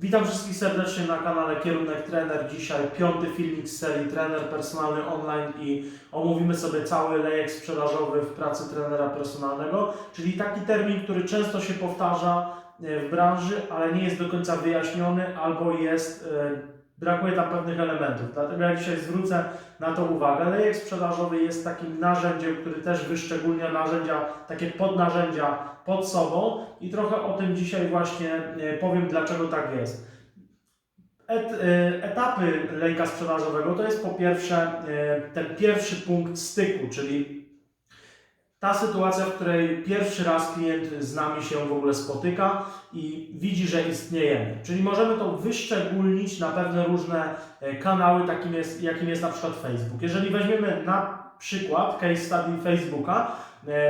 Witam wszystkich serdecznie na kanale Kierunek Trener. Dzisiaj piąty filmik z serii Trener Personalny Online i omówimy sobie cały lejek sprzedażowy w pracy trenera personalnego, czyli taki termin, który często się powtarza e, w branży, ale nie jest do końca wyjaśniony albo jest, e, brakuje tam pewnych elementów. Dlatego ja dzisiaj zwrócę na to uwagę. Lejek sprzedażowy jest takim narzędziem, który też wyszczególnia narzędzia, takie podnarzędzia pod sobą i trochę o tym dzisiaj właśnie e, powiem, dlaczego tak jest. Et, e, etapy lejka sprzedażowego to jest po pierwsze e, ten pierwszy punkt styku, czyli ta sytuacja, w której pierwszy raz klient z nami się w ogóle spotyka i widzi, że istniejemy. Czyli możemy to wyszczególnić na pewne różne e, kanały, takim jest, jakim jest na przykład Facebook. Jeżeli weźmiemy na przykład case study Facebooka,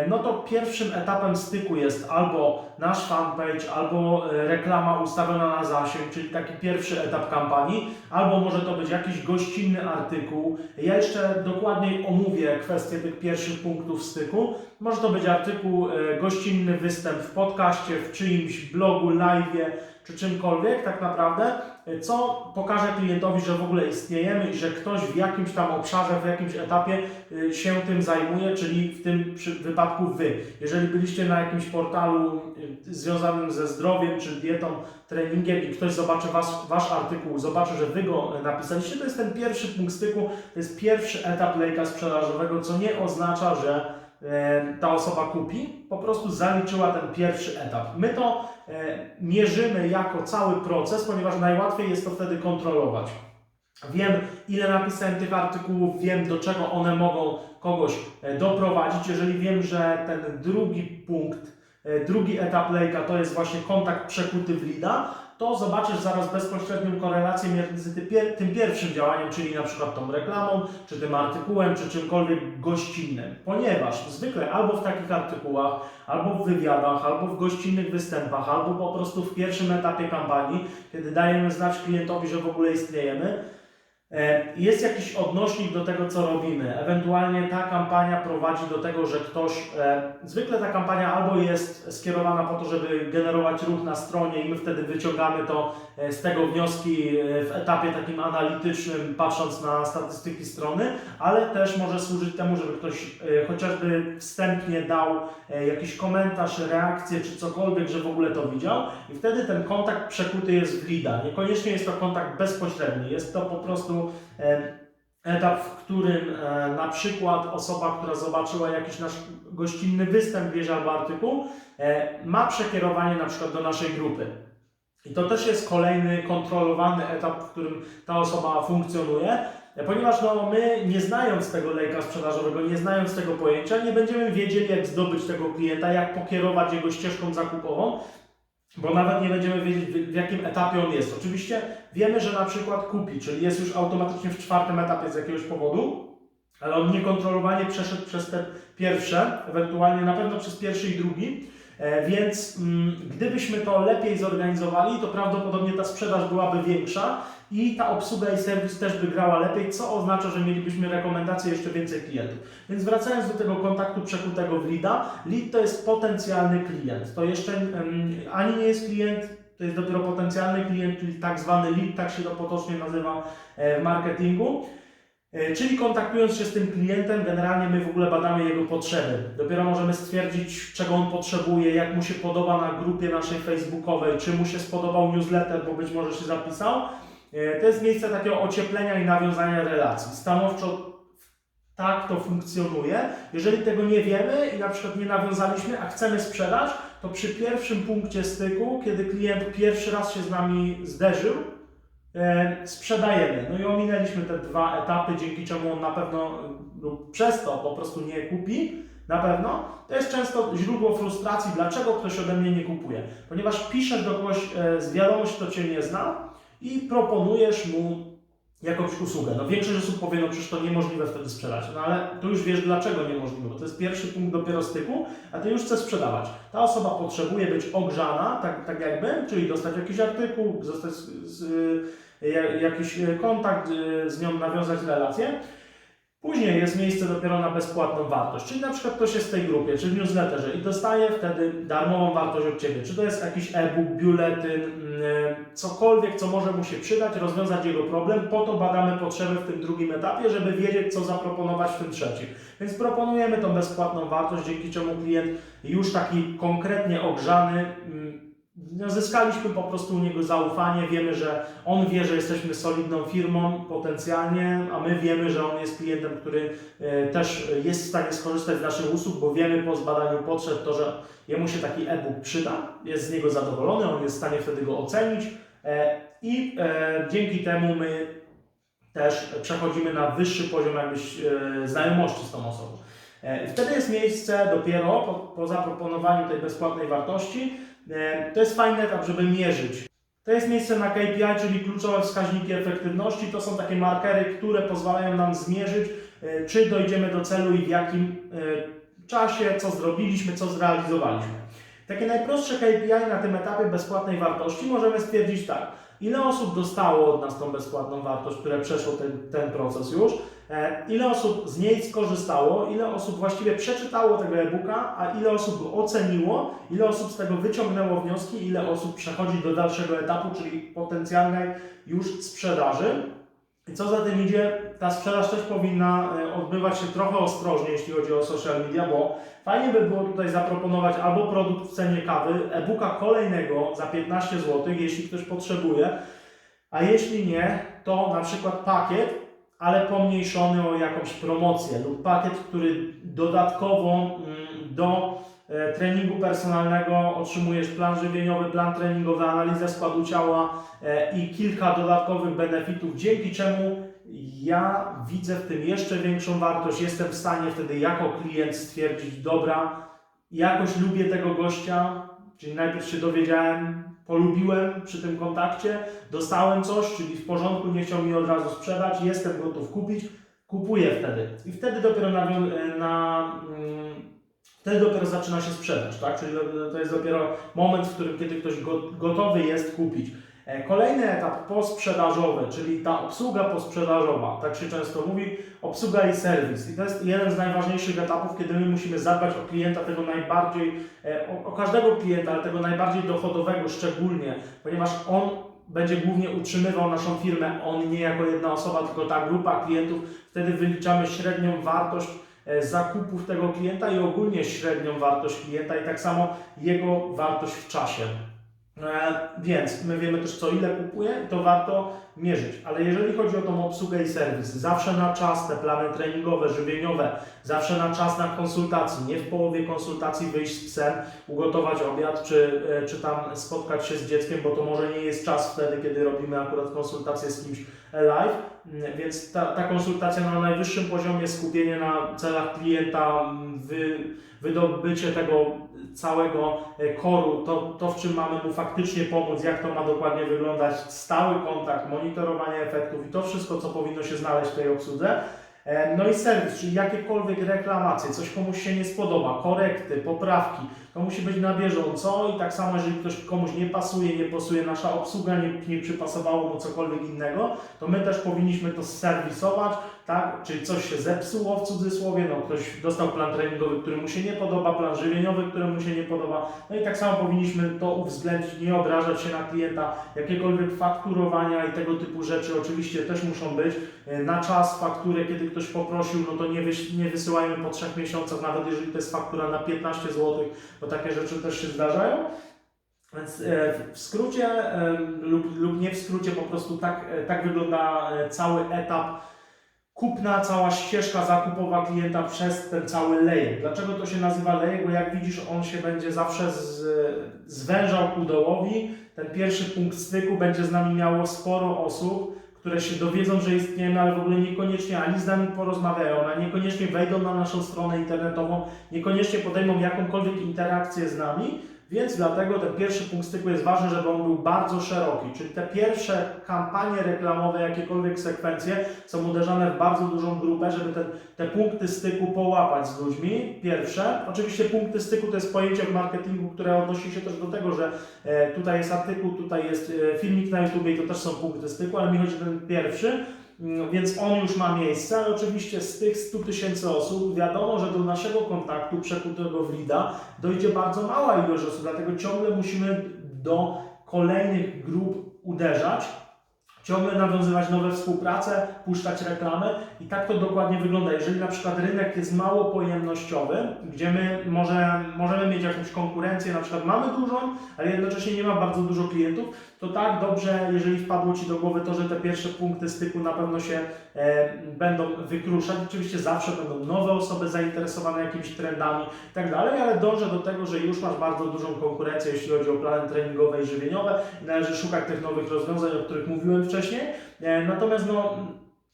no to pierwszym etapem styku jest albo nasz fanpage, albo e, reklama ustawiona na zasięg, czyli taki pierwszy etap kampanii, albo może to być jakiś gościnny artykuł. Ja jeszcze dokładniej omówię kwestię tych pierwszych punktów styku. Może to być artykuł, e, gościnny występ w podcaście, w czyimś blogu, live'ie, czy czymkolwiek tak naprawdę, e, co pokaże klientowi, że w ogóle istniejemy i że ktoś w jakimś tam obszarze, w jakimś etapie e, się tym zajmuje, czyli w tym wypadku Wy. Jeżeli byliście na jakimś portalu e, związanym ze zdrowiem, czy dietą, treningiem i ktoś zobaczy was, Wasz artykuł, zobaczy, że Wy go e, napisaliście, to jest ten pierwszy punkt styku, to jest pierwszy etap lejka sprzedażowego, co nie oznacza, że ta osoba kupi, po prostu zaliczyła ten pierwszy etap. My to mierzymy jako cały proces, ponieważ najłatwiej jest to wtedy kontrolować. Wiem, ile napisałem tych artykułów, wiem, do czego one mogą kogoś e, doprowadzić. Jeżeli wiem, że ten drugi punkt, e, drugi etap lejka to jest właśnie kontakt przekuty w lida, to zobaczysz zaraz bezpośrednią korelację między tym pierwszym działaniem, czyli na przykład tą reklamą, czy tym artykułem, czy czymkolwiek gościnnym. Ponieważ zwykle albo w takich artykułach, albo w wywiadach, albo w gościnnych występach, albo po prostu w pierwszym etapie kampanii, kiedy dajemy znać klientowi, że w ogóle istniejemy, jest jakiś odnośnik do tego, co robimy. Ewentualnie ta kampania prowadzi do tego, że ktoś. E, zwykle ta kampania albo jest skierowana po to, żeby generować ruch na stronie, i my wtedy wyciągamy to e, z tego wnioski e, w etapie takim analitycznym, patrząc na statystyki strony, ale też może służyć temu, żeby ktoś e, chociażby wstępnie dał e, jakiś komentarz, reakcję czy cokolwiek, że w ogóle to widział, i wtedy ten kontakt przekuty jest w lida. Niekoniecznie jest to kontakt bezpośredni, jest to po prostu etap, w którym e, na przykład osoba, która zobaczyła jakiś nasz gościnny występ, wieś albo artykuł, e, ma przekierowanie na przykład do naszej grupy. I to też jest kolejny kontrolowany etap, w którym ta osoba funkcjonuje, e, ponieważ no, my nie znając tego lejka sprzedażowego, nie znając tego pojęcia, nie będziemy wiedzieli jak zdobyć tego klienta, jak pokierować jego ścieżką zakupową, bo nawet nie będziemy wiedzieć w, jakim etapie on jest. Oczywiście wiemy, że na przykład kupi, czyli jest już automatycznie w czwartym etapie z jakiegoś powodu, ale on niekontrolowanie przeszedł przez te pierwsze, ewentualnie na pewno przez pierwszy i drugi. E, Więc mm, gdybyśmy to lepiej zorganizowali, to prawdopodobnie ta sprzedaż byłaby większa i ta obsługa i serwis też by grała lepiej, co oznacza, że mielibyśmy rekomendacje jeszcze więcej klientów. Więc wracając do tego kontaktu przekutego w leada, lead to jest potencjalny klient. To jeszcze em, ani nie jest klient, to jest dopiero potencjalny klient, czyli tak zwany lead, tak się to potocznie nazywa e, w marketingu. E, Czyli kontaktując się z tym klientem, generalnie my w ogóle badamy jego potrzeby. Dopiero możemy stwierdzić, czego on potrzebuje, jak mu się podoba na grupie naszej facebookowej, czy mu się spodobał newsletter, bo być może się zapisał. E, To jest miejsce takiego ocieplenia i nawiązania relacji. Stanowczo tak to funkcjonuje. Jeżeli tego nie wiemy i na przykład nie nawiązaliśmy, a chcemy sprzedać, to przy pierwszym punkcie styku, kiedy klient pierwszy raz się z nami zderzył, sprzedajemy. No i ominęliśmy te dwa etapy, dzięki czemu on na pewno lub przez to po prostu nie kupi. Na pewno to jest często źródło frustracji, dlaczego ktoś ode mnie nie kupuje. Ponieważ piszesz do kogoś e, z wiadomość, kto Cię nie zna i proponujesz mu jakąś usługę. No większość osób powie, no przecież to niemożliwe wtedy sprzedać. No ale tu już wiesz dlaczego niemożliwe, to jest pierwszy punkt dopiero styku, a ty już chcesz sprzedawać. Ta osoba potrzebuje być ogrzana, tak, tak jakby, czyli dostać jakiś artykuł, dostać z, z, ja- jakiś e, kontakt, e, z nią nawiązać relację. Później jest miejsce dopiero na bezpłatną wartość, czyli na przykład ktoś jest w tej grupie, czy w newsletterze i dostaje wtedy darmową wartość od Ciebie. Czy to jest jakiś e-book, biuletyn, mm, cokolwiek, co może mu się przydać, rozwiązać jego problem. Po to badamy potrzeby w tym drugim etapie, żeby wiedzieć, co zaproponować w tym trzecim. Więc proponujemy tą bezpłatną wartość, dzięki czemu klient już taki konkretnie ogrzany, mm, zyskaliśmy po prostu u niego zaufanie, wiemy, że on wie, że jesteśmy solidną firmą potencjalnie, a my wiemy, że on jest klientem, który e, też jest w stanie skorzystać z naszych usług, bo wiemy po zbadaniu potrzeb to, że jemu się taki e-book przyda, jest z niego zadowolony, on jest w stanie wtedy go ocenić e, i e, dzięki temu my też przechodzimy na wyższy poziom jakbyś znajomości z tą osobą. Wtedy jest miejsce dopiero po, po zaproponowaniu tej bezpłatnej wartości. E, To jest fajny etap, żeby mierzyć. To jest miejsce na KPI, czyli kluczowe wskaźniki efektywności. To są takie markery, które pozwalają nam zmierzyć, e, czy dojdziemy do celu i w jakim e, czasie, co zrobiliśmy, co zrealizowaliśmy. Takie najprostsze KPI na tym etapie bezpłatnej wartości możemy stwierdzić tak. Ile osób dostało od nas tą bezpłatną wartość, które przeszło ten, ten proces już, ile osób z niej skorzystało, ile osób właściwie przeczytało tego e-booka, a ile osób go oceniło, ile osób z tego wyciągnęło wnioski, ile osób przechodzi do dalszego etapu, czyli potencjalnej już sprzedaży. I co za tym idzie, ta sprzedaż też powinna e, odbywać się trochę ostrożnie, jeśli chodzi o social media, bo fajnie by było tutaj zaproponować albo produkt w cenie kawy, e-booka kolejnego za 15 zł, jeśli ktoś potrzebuje, a jeśli nie, to na przykład pakiet, ale pomniejszony o jakąś promocję lub pakiet, który dodatkowo mm, do e, treningu personalnego otrzymujesz plan żywieniowy, plan treningowy, analizę składu ciała e, i kilka dodatkowych benefitów, dzięki czemu ja widzę w tym jeszcze większą wartość. Jestem w stanie wtedy jako klient stwierdzić, dobra, jakoś lubię tego gościa, czyli najpierw się dowiedziałem, polubiłem przy tym kontakcie, dostałem coś, czyli w porządku, nie chciał mi od razu sprzedać, jestem gotów kupić, kupuję wtedy. I wtedy dopiero na, na mm, wtedy dopiero zaczyna się sprzedaż, tak? Czyli to- jest dopiero moment, w którym kiedy ktoś go, gotowy jest kupić. E, Kolejny etap posprzedażowy, czyli ta obsługa posprzedażowa, tak się często mówi, obsługa i serwis. I to jest jeden z najważniejszych etapów, kiedy my musimy zadbać o klienta tego najbardziej, e, o, o każdego klienta, ale tego najbardziej dochodowego szczególnie, ponieważ on będzie głównie utrzymywał naszą firmę, on nie jako jedna osoba, tylko ta grupa klientów. Wtedy wyliczamy średnią wartość e, zakupów tego klienta i ogólnie średnią wartość klienta i tak samo jego wartość w czasie. Więc my wiemy też co ile kupuje i to warto mierzyć. Ale jeżeli chodzi o tą obsługę i serwis, zawsze na czas te plany treningowe, żywieniowe, zawsze na czas na konsultacji, nie w połowie konsultacji wyjść z psem, ugotować obiad, czy, e, czy tam spotkać się z dzieckiem, bo to może nie jest czas wtedy, kiedy robimy akurat konsultację z kimś live, Mm, więc ta, ta konsultacja na najwyższym poziomie, skupienie na celach klienta, mm, wy, wydobycie tego całego e, koru, to, to w czym mamy mu faktycznie pomóc, jak to ma dokładnie wyglądać, stały kontakt, monitorowanie efektów i to wszystko, co powinno się znaleźć w tej obsłudze. E, No i serwis, czyli jakiekolwiek reklamacje, coś komuś się nie spodoba, korekty, poprawki, to musi być na bieżąco i tak samo, jeżeli ktoś komuś nie pasuje, nie pasuje nasza obsługa, nie, nie przypasowało mu cokolwiek innego, to my też powinniśmy to serwisować, tak? Czyli coś się zepsuło w cudzysłowie, no ktoś dostał plan treningowy, który mu się nie podoba, plan żywieniowy, który mu się nie podoba, no i tak samo powinniśmy to uwzględnić, nie obrażać się na klienta, jakiekolwiek fakturowania i tego typu rzeczy oczywiście też muszą być. E, Na czas fakturę, kiedy ktoś poprosił, no to nie, wyś, nie wysyłajmy po trzech miesiącach, nawet jeżeli to jest faktura na 15 zł, bo takie rzeczy też się zdarzają. Więc e, w skrócie e, lub, lub nie w skrócie, po prostu tak, tak wygląda cały etap kupna, cała ścieżka zakupowa klienta przez ten cały lejek. Dlaczego to się nazywa lejek? Bo jak widzisz, on się będzie zawsze z, zwężał ku dołowi. Ten pierwszy punkt styku będzie z nami miało sporo osób, które się dowiedzą, że istniejemy, ale w ogóle niekoniecznie ani z nami porozmawiają, a niekoniecznie wejdą na naszą stronę internetową, niekoniecznie podejmą jakąkolwiek interakcję z nami, więc dlatego ten pierwszy punkt styku jest ważny, żeby on był bardzo szeroki, czyli te pierwsze kampanie reklamowe, jakiekolwiek sekwencje są uderzane w bardzo dużą grupę, żeby te, te punkty styku połapać z ludźmi. Pierwsze, oczywiście punkty styku to jest pojęcie w marketingu, które odnosi się też do tego, że e, tutaj jest artykuł, tutaj jest e, filmik na YouTube i to też są punkty styku, ale mi chodzi o ten pierwszy, Więc on już ma miejsce, ale oczywiście z tych 100 tysięcy osób wiadomo, że do naszego kontaktu przekutego w LIDA dojdzie bardzo mała ilość osób, dlatego ciągle musimy do kolejnych grup uderzać, ciągle nawiązywać nowe współprace, puszczać reklamy i tak to dokładnie wygląda. Jeżeli na przykład rynek jest mało pojemnościowy, gdzie my może, możemy mieć jakąś konkurencję, na przykład mamy dużą, ale jednocześnie nie ma bardzo dużo klientów, to tak dobrze, jeżeli wpadło Ci do głowy to, że te pierwsze punkty styku na pewno się e, będą wykruszać. Oczywiście zawsze będą nowe osoby zainteresowane jakimiś trendami i tak dalej, ale dążę do tego, że już masz bardzo dużą konkurencję, jeśli chodzi o plany treningowe i żywieniowe. Należy szukać tych nowych rozwiązań, o których mówiłem wcześniej. E, natomiast no,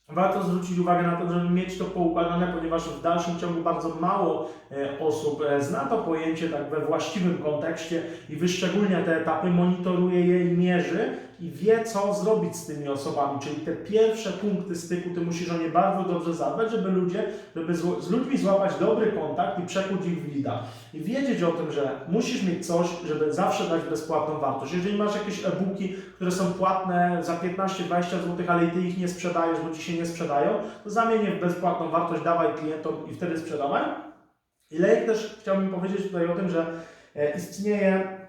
Warto zwrócić uwagę na to, żeby mieć to poukładane, ponieważ w dalszym ciągu bardzo mało e, osób e, zna to pojęcie tak we właściwym kontekście i wyszczególnia te etapy, monitoruje je i mierzy i wie, co zrobić z tymi osobami. Czyli te pierwsze punkty styku, ty musisz o nie bardzo dobrze zadbać, żeby ludzie, żeby z, ludźmi złapać dobry kontakt i przekuć ich w lida. I wiedzieć o tym, że musisz mieć coś, żeby zawsze dać bezpłatną wartość. Jeżeli masz jakieś e-booki, które są płatne za 15-20 zł, ale i ty ich nie sprzedajesz, bo ci się nie sprzedają, to zamień je w bezpłatną wartość, dawaj klientom i wtedy sprzedawaj. I lejek też chciałbym powiedzieć tutaj o tym, że e, istnieje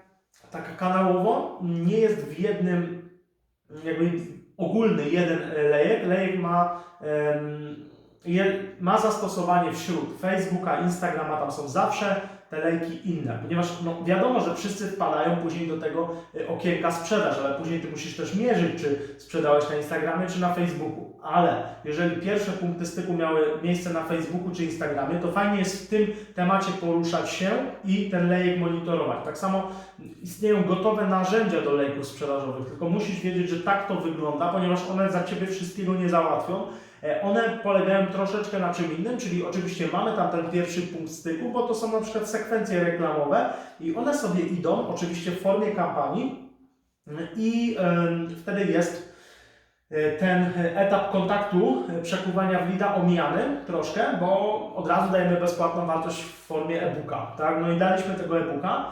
tak kanałowo, nie jest w jednym, jakby ogólny jeden lejek. Lejek ma, ma zastosowanie wśród Facebooka, Instagrama, tam są zawsze te lejki inne, ponieważ no, wiadomo, że wszyscy wpadają później do tego e, okienka sprzedaż, ale później ty musisz też mierzyć, czy sprzedałeś na Instagramie, czy na Facebooku. Ale jeżeli pierwsze punkty styku miały miejsce na Facebooku czy Instagramie, to fajnie jest w tym temacie poruszać się i ten lejek monitorować. Tak samo istnieją gotowe narzędzia do lejków sprzedażowych, tylko musisz wiedzieć, że tak to wygląda, ponieważ one za Ciebie wszystkiego nie załatwią. E, One polegają troszeczkę na czym innym, czyli oczywiście mamy tam ten pierwszy punkt styku, bo to są na przykład sekwencje reklamowe i one sobie idą oczywiście w formie kampanii i wtedy jest e, ten etap kontaktu, e, przekuwania w lida omijany troszkę, bo od razu dajemy bezpłatną wartość w formie e-booka, tak? No i daliśmy tego e-booka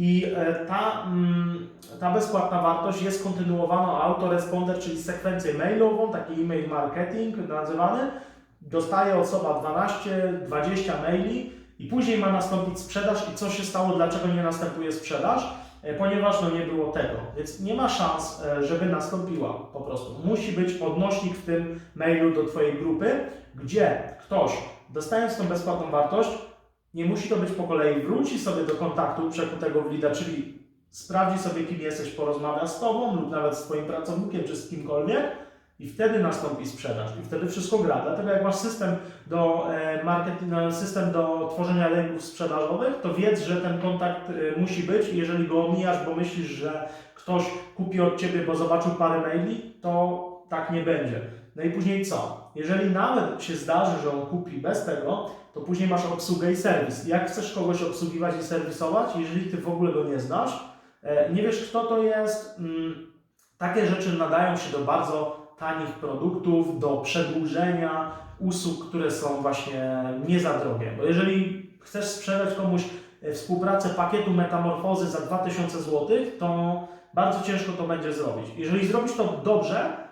i e, ta, mm, ta bezpłatna wartość jest kontynuowana autoresponder, czyli sekwencję mailową, taki e-mail marketing nazywany. Dostaje osoba 12-20 maili i później ma nastąpić sprzedaż i co się stało, dlaczego nie następuje sprzedaż? E, Ponieważ no, nie było tego, więc nie ma szans, e, żeby nastąpiła po prostu. Musi być odnośnik w tym mailu do Twojej grupy, gdzie ktoś dostając tą bezpłatną wartość, nie musi to być po kolei, wróci sobie do kontaktu przekutego w lida, czyli sprawdzi sobie, kim jesteś, porozmawia z Tobą lub nawet z Twoim pracownikiem czy z kimkolwiek i wtedy nastąpi sprzedaż i wtedy wszystko gra. Dlatego jak masz system do e, marketing, no, system do tworzenia lejków sprzedażowych, to wiedz, że ten kontakt e, musi być i jeżeli go omijasz, bo myślisz, że ktoś kupi od Ciebie, bo zobaczył parę maili, to tak nie będzie. No i później co? Jeżeli nawet się zdarzy, że on kupi bez tego, to później masz obsługę i serwis. Jak chcesz kogoś obsługiwać i serwisować, jeżeli ty w ogóle go nie znasz, e, nie wiesz kto to jest, mm, takie rzeczy nadają się do bardzo tanich produktów, do przedłużenia usług, które są właśnie nie za drogie. Bo jeżeli chcesz sprzedać komuś e, współpracę pakietu metamorfozy za 2000 zł, to bardzo ciężko to będzie zrobić. Jeżeli zrobisz to dobrze,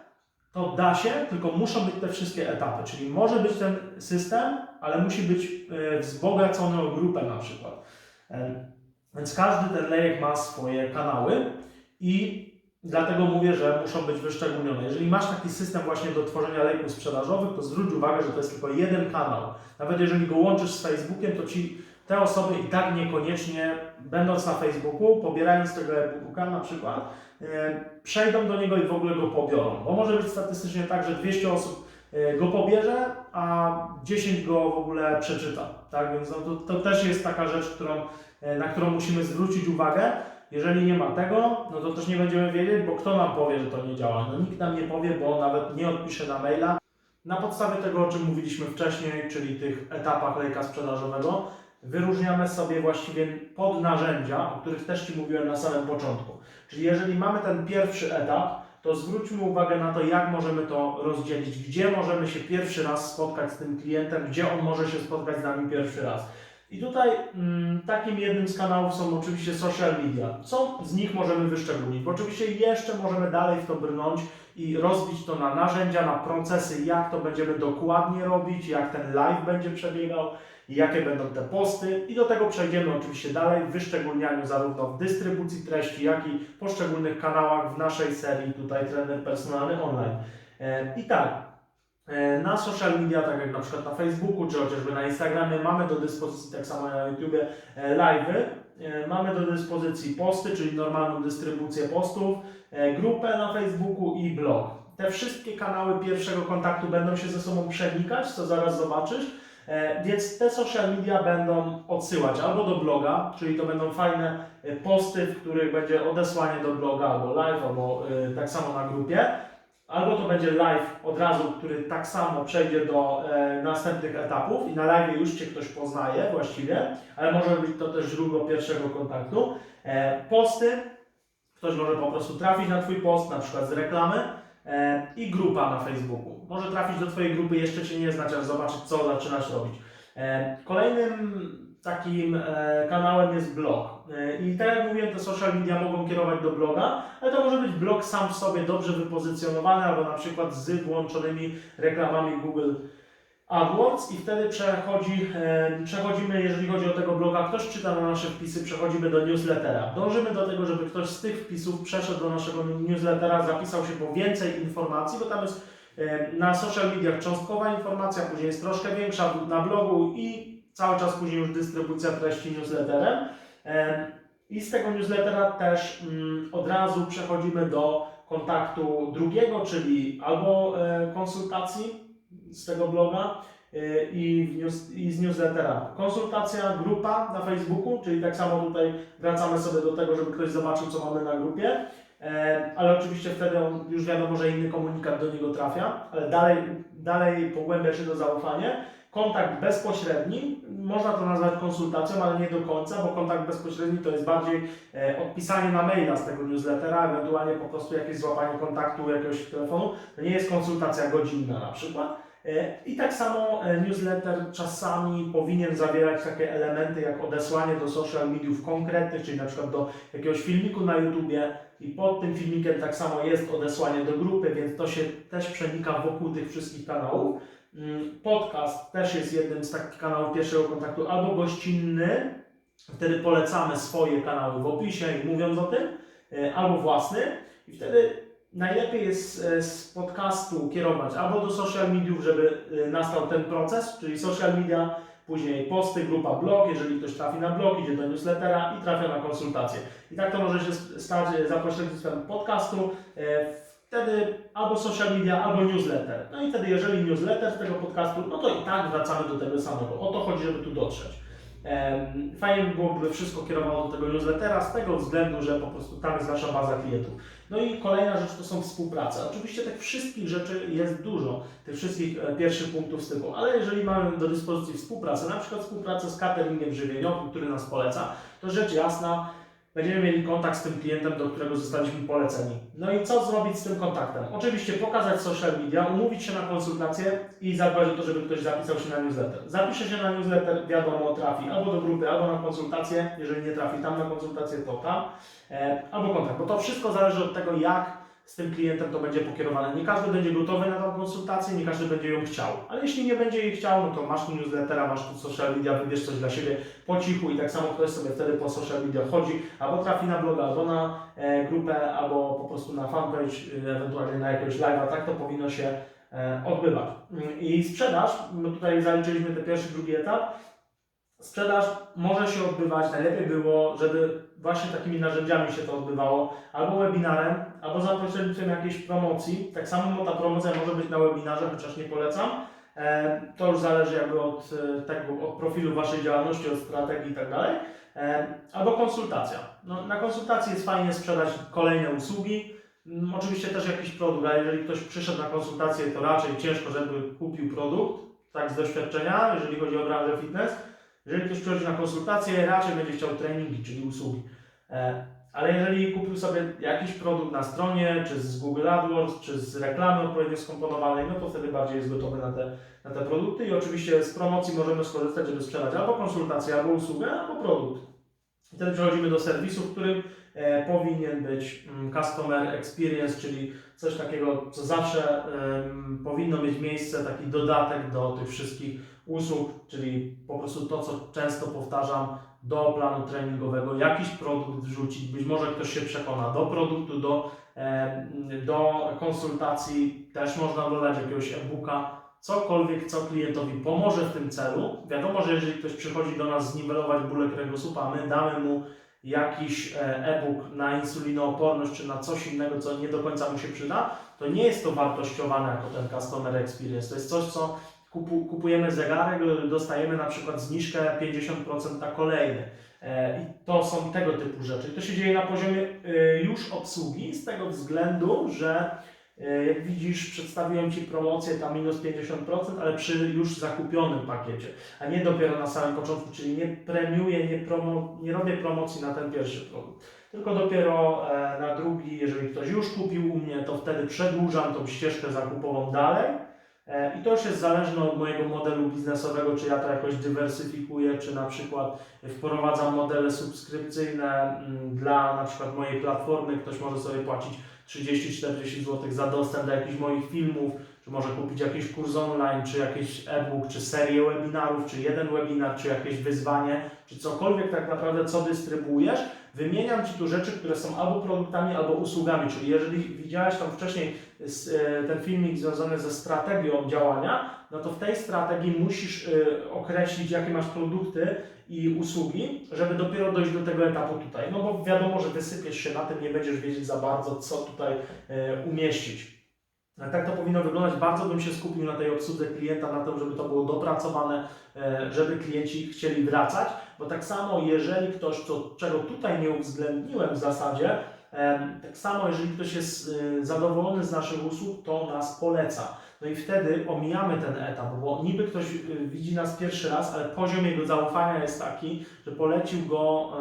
to da się, tylko muszą być te wszystkie etapy. Czyli może być ten system, ale musi być e, wzbogacony o grupę na przykład. E, Więc każdy ten lejek ma swoje kanały i dlatego mówię, że muszą być wyszczególnione. Jeżeli masz taki system właśnie do tworzenia lejków sprzedażowych, to zwróć uwagę, że to jest tylko jeden kanał. Nawet jeżeli go łączysz z Facebookiem, to ci te osoby i tak niekoniecznie, będąc na Facebooku, pobierając tego e-booka na przykład, e, przejdą do niego i w ogóle go pobiorą. Bo może być statystycznie tak, że 200 osób e, go pobierze, a 10 go w ogóle przeczyta. Tak? Więc no, to, to też jest taka rzecz, którą, e, na którą musimy zwrócić uwagę. Jeżeli nie ma tego, no to też nie będziemy wiedzieć, bo kto nam powie, że to nie działa? No nikt nam nie powie, bo nawet nie odpisze na maila. Na podstawie tego, o czym mówiliśmy wcześniej, czyli tych etapach lejka sprzedażowego, wyróżniamy sobie właściwie podnarzędzia, o których też Ci mówiłem na samym początku. Czyli jeżeli mamy ten pierwszy etap, to zwróćmy uwagę na to, jak możemy to rozdzielić, gdzie możemy się pierwszy raz spotkać z tym klientem, gdzie on może się spotkać z nami pierwszy raz. I tutaj mm, takim jednym z kanałów są oczywiście social media. Co z nich możemy wyszczególnić? Bo oczywiście jeszcze możemy dalej w to brnąć i rozbić to na narzędzia, na procesy, jak to będziemy dokładnie robić, jak ten live będzie przebiegał, jakie będą te posty i do tego przejdziemy oczywiście dalej w wyszczególnianiu zarówno w dystrybucji treści, jak i poszczególnych kanałach w naszej serii tutaj trener personalny online. E, I tak, e, na social media, tak jak na przykład na Facebooku, czy chociażby na Instagramie, mamy do dyspozycji, tak samo na YouTubie, e, live'y. Mamy do dyspozycji posty, czyli normalną dystrybucję postów, grupę na Facebooku i blog. Te wszystkie kanały pierwszego kontaktu będą się ze sobą przenikać, co zaraz zobaczysz. E, Więc te social media będą odsyłać albo do bloga, czyli to będą fajne e, posty, w których będzie odesłanie do bloga albo live, albo e, tak samo na grupie. Albo to będzie live od razu, który tak samo przejdzie do następnych etapów i na live już Cię ktoś poznaje właściwie, ale może być to też źródło pierwszego kontaktu. Posty, ktoś może po prostu trafić na Twój post, na przykład z reklamy i grupa na Facebooku. Może trafić do Twojej grupy, jeszcze Cię nie ale zobaczyć co zaczynasz robić. E, kolejnym takim e, kanałem jest blog. E, I tak jak mówiłem, te social media mogą kierować do bloga, ale to może być blog sam w sobie dobrze wypozycjonowany, albo na przykład z włączonymi reklamami Google AdWords i wtedy przechodzi, e, przechodzimy, jeżeli chodzi o tego bloga, ktoś czyta na nasze wpisy, przechodzimy do newslettera. Dążymy do tego, żeby ktoś z tych wpisów przeszedł do naszego newslettera, zapisał się po więcej informacji, bo tam jest e, na social mediach cząstkowa informacja, później jest troszkę większa na blogu i cały czas później już dystrybucja treści newsletterem. E, I z tego newslettera też mm, od razu przechodzimy do kontaktu drugiego, czyli albo konsultacji z tego bloga e, i, news, i z newslettera. Konsultacja, grupa na Facebooku, czyli tak samo tutaj wracamy sobie do tego, żeby ktoś zobaczył, co mamy na grupie. E, ale oczywiście wtedy już wiadomo, że inny komunikat do niego trafia, ale dalej, dalej pogłębia się to zaufanie. Kontakt bezpośredni, można to nazwać konsultacją, ale nie do końca, bo kontakt bezpośredni to jest bardziej e, odpisanie na maila z tego newslettera, ewentualnie po prostu jakieś złapanie kontaktu jakiegoś telefonu. To nie jest konsultacja godzinna na przykład. E, I tak samo e, newsletter czasami powinien zawierać takie elementy jak odesłanie do social mediów konkretnych, czyli na przykład do jakiegoś filmiku na YouTubie. I pod tym filmikiem tak samo jest odesłanie do grupy, więc to się też przenika wokół tych wszystkich kanałów. Mm, Podcast też jest jednym z takich kanałów pierwszego kontaktu, albo gościnny, wtedy polecamy swoje kanały w opisie i mówiąc o tym, e, albo własny. I wtedy najlepiej jest e, z podcastu kierować albo do social mediów, żeby e, nastał ten proces, czyli social media, później posty, grupa blog, jeżeli ktoś trafi na blog, idzie do newslettera i trafia na konsultację. I tak to może się stać e, za pośrednictwem podcastu, wtedy albo social media, albo newsletter. No i wtedy jeżeli newsletter z tego podcastu, no to i tak wracamy do tego samego. O to chodzi, żeby tu dotrzeć. Fajnie by było, gdyby wszystko kierowało do tego newslettera z tego względu, że po prostu tam jest nasza baza klientów. No i kolejna rzecz to są współprace. Oczywiście tych wszystkich rzeczy jest dużo, tych wszystkich e, pierwszych punktów styku, ale jeżeli mamy do dyspozycji współpracę, na przykład współpracę z cateringiem żywieniowym, który nas poleca, to rzecz jasna, będziemy mieli kontakt z tym klientem, do którego zostaliśmy poleceni. No i co zrobić z tym kontaktem? Oczywiście pokazać social media, umówić się na konsultację i zadbać o to, żeby ktoś zapisał się na newsletter. Zapisze się na newsletter, wiadomo, trafi albo do grupy, albo na konsultację. Jeżeli nie trafi tam na konsultację, to tam. E, albo kontakt, bo to wszystko zależy od tego, jak z tym klientem to będzie pokierowane. Nie każdy będzie gotowy na tą konsultację, nie każdy będzie ją chciał. Ale jeśli nie będzie jej chciał, no to masz newslettera, masz tu social media, wybierz coś dla siebie po cichu i tak samo ktoś sobie wtedy po social media chodzi, albo trafi na bloga, albo na e, grupę, albo po prostu na fanpage, e, ewentualnie na jakiegoś live'a. Tak to powinno się e, odbywać. Mm, I sprzedaż, bo tutaj zaliczyliśmy ten pierwszy, drugi etap. Sprzedaż może się odbywać, najlepiej było, żeby właśnie takimi narzędziami się to odbywało, albo webinarem, albo za pośrednictwem jakiejś promocji. Tak samo ta promocja może być na webinarze, chociaż nie polecam. E, To już zależy jakby od e, tego, od profilu Waszej działalności, od strategii i tak. E, Albo konsultacja. No, na konsultacji jest fajnie sprzedać kolejne usługi. Mm, Oczywiście też jakiś produkt, a jeżeli ktoś przyszedł na konsultację, to raczej ciężko, żeby kupił produkt, tak z doświadczenia, jeżeli chodzi o branżę fitness. Jeżeli ktoś przychodzi na konsultację, raczej będzie chciał treningi, czyli usługi. E, Ale jeżeli kupił sobie jakiś produkt na stronie, czy z Google AdWords, czy z reklamy odpowiednio skomponowanej, no to wtedy bardziej jest gotowy na te, na te produkty i oczywiście z promocji możemy skorzystać, żeby sprzedać albo konsultację, albo usługę, albo produkt. I wtedy przechodzimy do serwisu, w którym e, powinien być mm, customer experience, czyli coś takiego, co zawsze powinno mieć miejsce, taki dodatek do tych wszystkich usług, czyli po prostu to, co często powtarzam, do planu treningowego jakiś produkt wrzucić, być może ktoś się przekona do produktu, do, em, do konsultacji, też można dodać jakiegoś e-booka, cokolwiek, co klientowi pomoże w tym celu. Wiadomo, że jeżeli ktoś przychodzi do nas zniwelować bóle kręgosłupa, my damy mu jakiś e, e-book na insulinooporność czy na coś innego, co nie do końca mu się przyda, to nie jest to wartościowane jako ten customer experience. To jest coś, co kupu, kupujemy zegarek, dostajemy na przykład zniżkę 50% na kolejny. E, I to są tego typu rzeczy. To się dzieje na poziomie e, już obsługi, z tego względu, że e, jak widzisz, przedstawiłem Ci promocję tam minus 50%, ale przy już zakupionym pakiecie, a nie dopiero na samym początku, czyli nie premiuję, nie, promo, nie robię promocji na ten pierwszy produkt, tylko dopiero na drugi, jeżeli ktoś już kupił u mnie, to wtedy przedłużam tą ścieżkę zakupową dalej. E, I to już jest zależne od mojego modelu biznesowego, czy ja to jakoś dywersyfikuję, czy na przykład wprowadzam modele subskrypcyjne mm, dla na przykład mojej platformy. Ktoś może sobie płacić 30-40 zł za dostęp do jakichś moich filmów, czy może kupić jakiś kurs online, czy jakiś e-book, czy serię webinarów, czy jeden webinar, czy jakieś wyzwanie, czy cokolwiek tak naprawdę, co dystrybuujesz. Wymieniam Ci tu rzeczy, które są albo produktami, albo usługami, czyli jeżeli widziałeś tam wcześniej s- e, ten filmik związany ze strategią działania, no to w tej strategii musisz e, określić, jakie masz produkty i usługi, żeby dopiero dojść do tego etapu tutaj. No bo wiadomo, że wysypiesz się na tym, nie będziesz wiedzieć za bardzo, co tutaj e, umieścić. A tak to powinno wyglądać. Bardzo bym się skupił na tej obsłudze klienta, na tym, żeby to było dopracowane, e, żeby klienci chcieli wracać, bo tak samo jeżeli ktoś, czego tutaj nie uwzględniłem w zasadzie, tak samo jeżeli ktoś jest e, zadowolony z naszych usług, to nas poleca. No i wtedy omijamy ten etap, bo niby ktoś e, widzi nas pierwszy raz, ale poziom jego zaufania jest taki, że polecił go,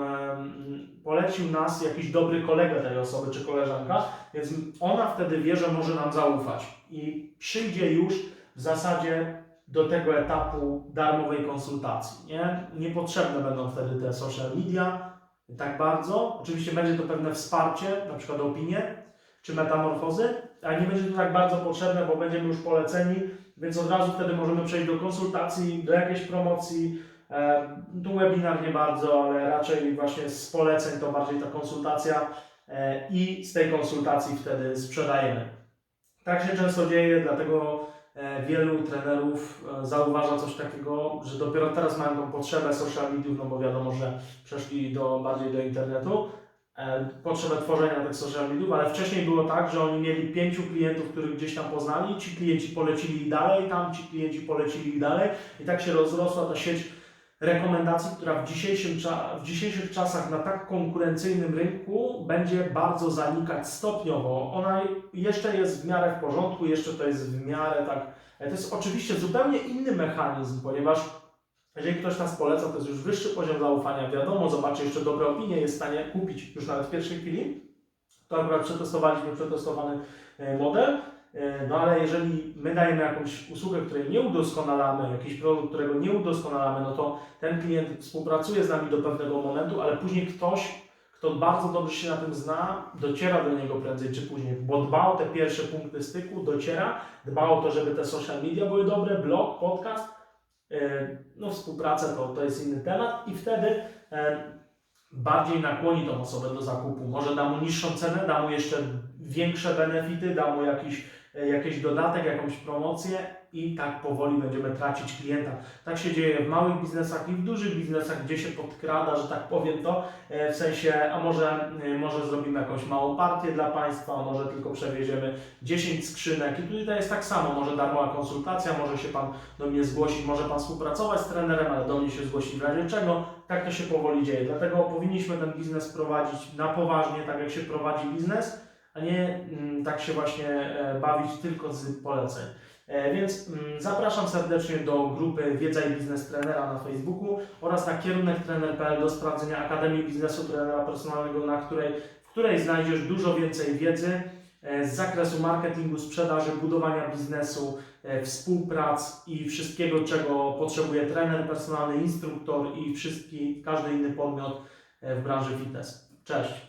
polecił nas jakiś dobry kolega tej osoby czy koleżanka, więc ona wtedy wie, że może nam zaufać i przyjdzie już w zasadzie do tego etapu darmowej konsultacji. Nie? Niepotrzebne będą wtedy te social media tak bardzo. Oczywiście będzie to pewne wsparcie, na przykład opinie czy metamorfozy, a nie będzie to tak bardzo potrzebne, bo będziemy już poleceni, więc od razu wtedy możemy przejść do konsultacji, do jakiejś promocji. E, tu webinar nie bardzo, ale raczej właśnie z poleceń to bardziej ta konsultacja e, i z tej konsultacji wtedy sprzedajemy. Tak się często dzieje, dlatego wielu trenerów e, zauważa coś takiego, że dopiero teraz mają tą potrzebę social mediów, no bo wiadomo, że przeszli do, bardziej do internetu, e, potrzebę tworzenia tych social mediów, ale wcześniej było tak, że oni mieli pięciu klientów, których gdzieś tam poznali, ci klienci polecili dalej, tam ci klienci polecili dalej i tak się rozrosła ta sieć rekomendacji, która w, dzisiejszym, w dzisiejszych czasach na tak konkurencyjnym rynku będzie bardzo zanikać stopniowo. Ona jeszcze jest w miarę w porządku, jeszcze to jest w miarę tak. To jest oczywiście zupełnie inny mechanizm, ponieważ jeżeli ktoś nas poleca, to jest już wyższy poziom zaufania. Wiadomo, zobaczy jeszcze dobre opinie, jest w stanie kupić już nawet w pierwszej chwili. To akurat przetestowaliśmy przetestowany e, model. E, No ale jeżeli my dajemy jakąś usługę, której nie udoskonalamy, jakiś produkt, którego nie udoskonalamy, no to ten klient współpracuje z nami do pewnego momentu, ale później ktoś, kto bardzo dobrze się na tym zna, dociera do niego prędzej czy później, bo dba o te pierwsze punkty styku, dociera, dba o to, żeby te social media były dobre, blog, podcast, e, no współpraca to, to jest inny temat i wtedy e, bardziej nakłoni tą osobę do zakupu. Może da mu niższą cenę, da mu jeszcze większe benefity, da mu jakiś, jakiś dodatek, jakąś promocję i tak powoli będziemy tracić klienta. Tak się dzieje w małych biznesach i w dużych biznesach, gdzie się podkrada, że tak powiem to, e, w sensie, a może, e, może zrobimy jakąś małą partię dla Państwa, a może tylko przewieziemy 10 skrzynek i tutaj jest tak samo, może darmowa konsultacja, może się Pan do mnie zgłosić, może Pan współpracować z trenerem, ale do mnie się zgłosić w razie czego, tak to się powoli dzieje. Dlatego powinniśmy ten biznes prowadzić na poważnie, tak jak się prowadzi biznes, a nie mm, tak się właśnie e, bawić tylko z poleceń. E, Więc mm, zapraszam serdecznie do grupy Wiedza i Biznes Trenera na Facebooku oraz na kierunek trener.pl do sprawdzenia Akademii Biznesu Trenera Personalnego, na której, w której znajdziesz dużo więcej wiedzy e, z zakresu marketingu, sprzedaży, budowania biznesu, współprac i wszystkiego, czego potrzebuje trener personalny, instruktor i wszystki, każdy inny podmiot w branży fitness. Cześć!